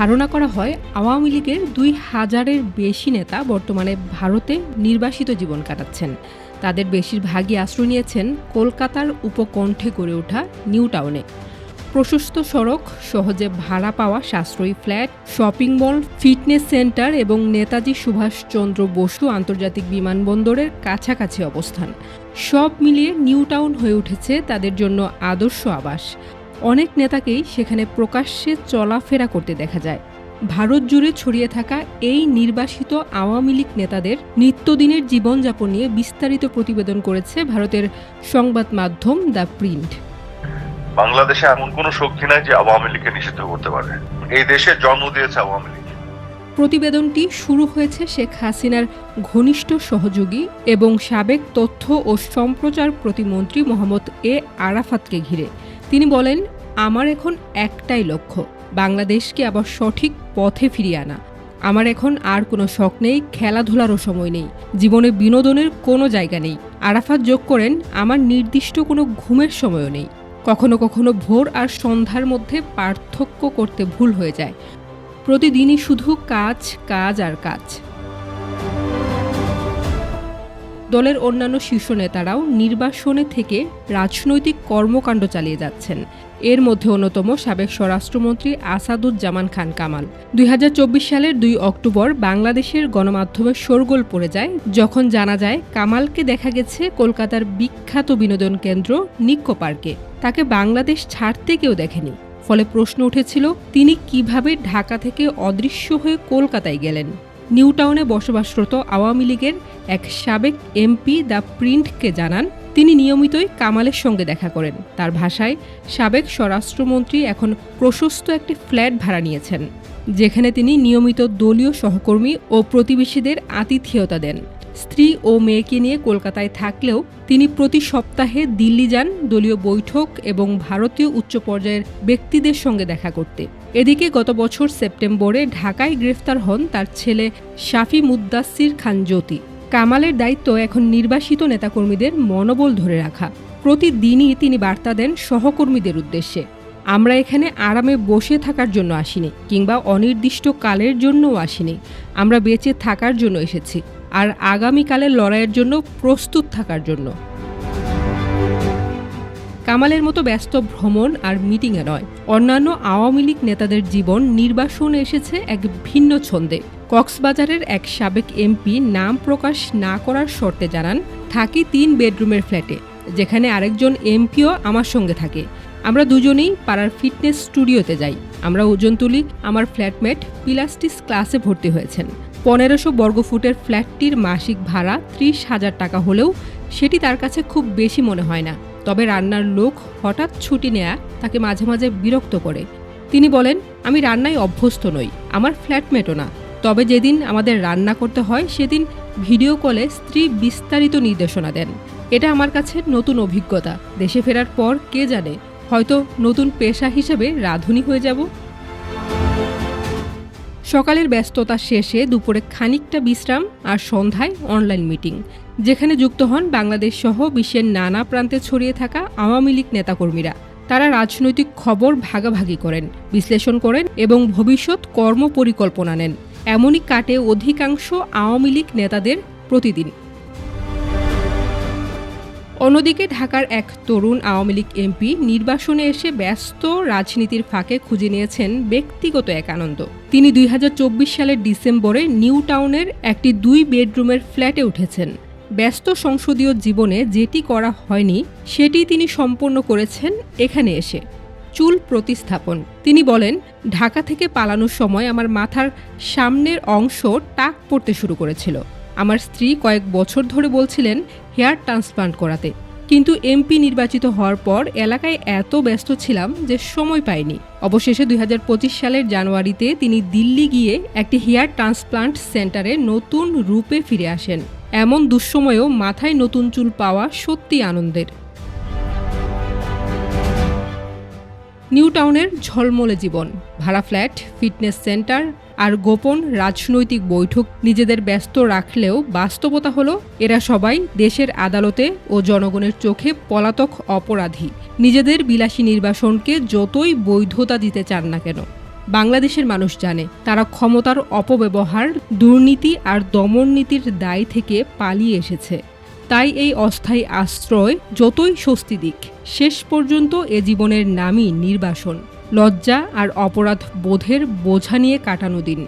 ধারণা করা হয়, আওয়ামী লীগের দুই হাজারের বেশি নেতা বর্তমানে ভারতে নির্বাসিত জীবন কাটাচ্ছেন। তাদের বেশিরভাগই আশ্রয় নিয়েছেন কলকাতার উপকণ্ঠে গড়ে ওঠা নিউ টাউনে। প্রশস্ত সড়ক, সহজে ভাড়া পাওয়া সাশ্রয়ী flat, shopping mall, fitness centre এবং নেতাজি সুভাষচন্দ্র বসু আন্তর্জাতিক বিমানবন্দরের কাছাকাছি অবস্থান। সব মিলিয়ে নিউ টাউন হয়ে উঠেছে তাদের জন্য আদর্শ আবাস। অনেক নেতাকেই সেখানে প্রকাশ্যে চলাফেরা করতে দেখা যায়। ভারত জুড়ে ছড়িয়ে থাকা এই নির্বাসিত আওয়ামী লীগ নেতাদের নিত্যদিনের জীবনযাপন নিয়ে বিস্তারিত প্রতিবেদন করেছে ভারতের সংবাদ মাধ্যম দ্য প্রিন্ট। বাংলাদেশে এমন কোন শক্তি নাই যে আওয়ামী লীগকে নিষিদ্ধ করতে পারে। এই দেশে জন্ম দিয়েছে আওয়ামী লীগ। প্রতিবেদনটি শুরু হয়েছে শেখ হাসিনার ঘনিষ্ঠ সহযোগী এবং সাবেক তথ্য ও সম্প্রচার প্রতিমন্ত্রী মোহাম্মদ এ আরাফাতকে ঘিরে। তিনি বলেন, আমার এখন একটাই লক্ষ্য, বাংলাদেশকে আবার সঠিক পথে ফিরিয়ে আনা। আমার এখন আর কোনো শখ নেই, খেলাধুলারও সময় নেই, জীবনে বিনোদনের কোনো জায়গা নেই। আরাফাত যোগ করেন, আমার নির্দিষ্ট কোনো ঘুমের সময়ও নেই। কখনো কখনো ভোর আর সন্ধ্যার মধ্যে পার্থক্য করতে ভুল হয়ে যায়। প্রতিদিনই শুধু কাজ কাজ আর কাজ। দলের অন্যান্য শীর্ষ নেতারাও নির্বাসনে থেকে রাজনৈতিক কর্মকাণ্ড চালিয়ে যাচ্ছেন। এর মধ্যে অন্যতম সাবেক স্বরাষ্ট্রমন্ত্রী আসাদুজ্জামান খান কামাল। দুই হাজার চব্বিশ সালের দুই অক্টোবর বাংলাদেশের গণমাধ্যমে শোরগোল পড়ে যায়, যখন জানা যায় কামালকে দেখা গেছে কলকাতার বিখ্যাত বিনোদন কেন্দ্র নিক্কো পার্কে। তাকে বাংলাদেশ ছাড়তে কেউ দেখেনি। ফলে প্রশ্ন উঠেছিল, তিনি কীভাবে ঢাকা থেকে অদৃশ্য হয়ে কলকাতায় গেলেন? নিউ টাউনে বসবাসরত আওয়ামী লীগের এক সাবেক এমপি দ্য প্রিন্টকে জানান, তিনি নিয়মিতই কামালের সঙ্গে দেখা করেন। তার ভাষায় সাবেক স্বরাষ্ট্রমন্ত্রী এখন প্রশস্ত একটি ফ্ল্যাট ভাড়া নিয়েছেন, যেখানে তিনি নিয়মিত দলীয় সহকর্মী ও প্রতিবেশীদের আতিথেয়তা দেন। স্ত্রী ও মেয়েকে নিয়ে কলকাতায় থাকলেও তিনি প্রতি সপ্তাহে দিল্লি যান দলীয় বৈঠক এবং ভারতীয় উচ্চ পর্যায়ের ব্যক্তিদের সঙ্গে দেখা করতে। এদিকে গত বছর সেপ্টেম্বরে ঢাকায় গ্রেফতার হন তার ছেলে শাফি মুদ্দাসির খান জ্যোতি। কামালের দায়িত্ব এখন নির্বাসিত নেতাকর্মীদের মনোবল ধরে রাখা। প্রতিদিনই তিনি বার্তা দেন সহকর্মীদের উদ্দেশ্যে। আমরা এখানে আরামে বসে থাকার জন্য আসিনি, কিংবা অনির্দিষ্ট কালের জন্যও আসিনি। আমরা বেঁচে থাকার জন্য এসেছি, আর আগামীকালের লড়াইয়ের জন্য প্রস্তুত থাকার জন্য। কামালের মতো ব্যস্ত ভ্রমণ আর মিটিংয়ে নয়। অন্যান্য আওয়ামী লীগ নেতাদের জীবন নির্বাসনে এসেছে এক ভিন্ন ছন্দে। কক্সবাজারের এক সাবেক এমপি নাম প্রকাশ না করার শর্তে জানান, থাকি তিন বেডরুমের ফ্ল্যাটে, যেখানে আরেকজন এমপিও আমার সঙ্গে থাকে। আমরা দুজনেই পাড়ার ফিটনেস স্টুডিওতে যাই। আমরা ওজন তুলি, আমার ফ্ল্যাটমেট পিলাস্টিস ক্লাসে ভর্তি হয়েছেন। পনেরোশো বর্গফুটের ফ্ল্যাটটির মাসিক ভাড়া ত্রিশ হাজার টাকা হলেও সেটি তার কাছে খুব বেশি মনে হয় না। তবে রান্নার লোক হঠাৎ ছুটি নেয়া তাকে মাঝে মাঝে বিরক্ত করে। তিনি বলেন, আমি রান্নায় অভ্যস্ত নই, আমার ফ্ল্যাটমেটও না। তবে যেদিন আমাদের রান্না করতে হয়, সেদিন ভিডিও কলে স্ত্রী বিস্তারিত নির্দেশনা দেন। এটা আমার কাছে নতুন অভিজ্ঞতা। দেশে ফেরার পর কে জানে, হয়তো নতুন পেশা হিসেবে রাঁধুনি হয়ে যাব। সকালের ব্যস্ততা শেষে দুপুরে খানিকটা বিশ্রাম আর সন্ধ্যায় অনলাইন মিটিং যেখানে যুক্ত হন বাংলাদেশ সহ বিশ্বের নানা প্রান্তে ছড়িয়ে থাকা আওয়ামী লীগ নেতাকর্মীরা। তারা রাজনৈতিক খবর ভাগাভাগি করেন, বিশ্লেষণ করেন এবং ভবিষ্যৎ কর্ম পরিকল্পনা নেন। এমনই কাটে অধিকাংশ আওয়ামী লীগ নেতাদের প্রতিদিন। অন্যদিকে ঢাকার এক তরুণ আওয়ামী লীগ এমপি নির্বাসনে এসে ব্যস্ত রাজনীতির ফাঁকে খুঁজে নিয়েছেন ব্যক্তিগত এক আনন্দ তিনি দুই হাজার চব্বিশ সালের ডিসেম্বরে নিউ টাউনের একটি দুই বেডরুমের ফ্ল্যাটে উঠেছেন। ব্যস্ত সংসদীয় জীবনে যেটি করা হয়নি, সেটি তিনি সম্পন্ন করেছেন এখানে এসে। চুল প্রতিস্থাপন। তিনি বলেন, ঢাকা থেকে পালানোর সময় আমার মাথার সামনের অংশ টাক পড়তে শুরু করেছিল। আমার স্ত্রী কয়েক বছর ধরে বলছিলেন হেয়ার ট্রান্সপ্লান্ট করাতে। কিন্তু এমপি নির্বাচিত হওয়ার পর এলাকায় এত ব্যস্ত ছিলাম যে সময় পাইনি। অবশেষে দু হাজার পঁচিশ সালের জানুয়ারিতে তিনি দিল্লি গিয়ে একটি হেয়ার ট্রান্সপ্লান্ট সেন্টারে নতুন রূপে ফিরে আসেন। এমন দুঃসময়েও মাথায় নতুন চুল পাওয়া সত্যি আনন্দের। নিউ টাউনের ঝলমলে জীবন, ভাড়া ফ্ল্যাট, ফিটনেস সেন্টার আর গোপন রাজনৈতিক বৈঠক নিজেদের ব্যস্ত রাখলেও বাস্তবতা হলো, এরা সবাই দেশের আদালতে ও জনগণের চোখে পলাতক অপরাধী। নিজেদের বিলাসী নির্বাসনকে যতই বৈধতা দিতে চান না কেন, বাংলাদেশের মানুষ জানে, তারা ক্ষমতার অপব্যবহার, দুর্নীতি আর দমননীতির দায় থেকে পালিয়ে এসেছে। তাই এই অস্থায়ী আশ্রয় যতই স্বস্তি দিক, শেষ পর্যন্ত এ জীবনের নামই নির্বাসন। লজ্জা আর অপরাধ বোধের বোঝা নিয়ে কাটানো দিন।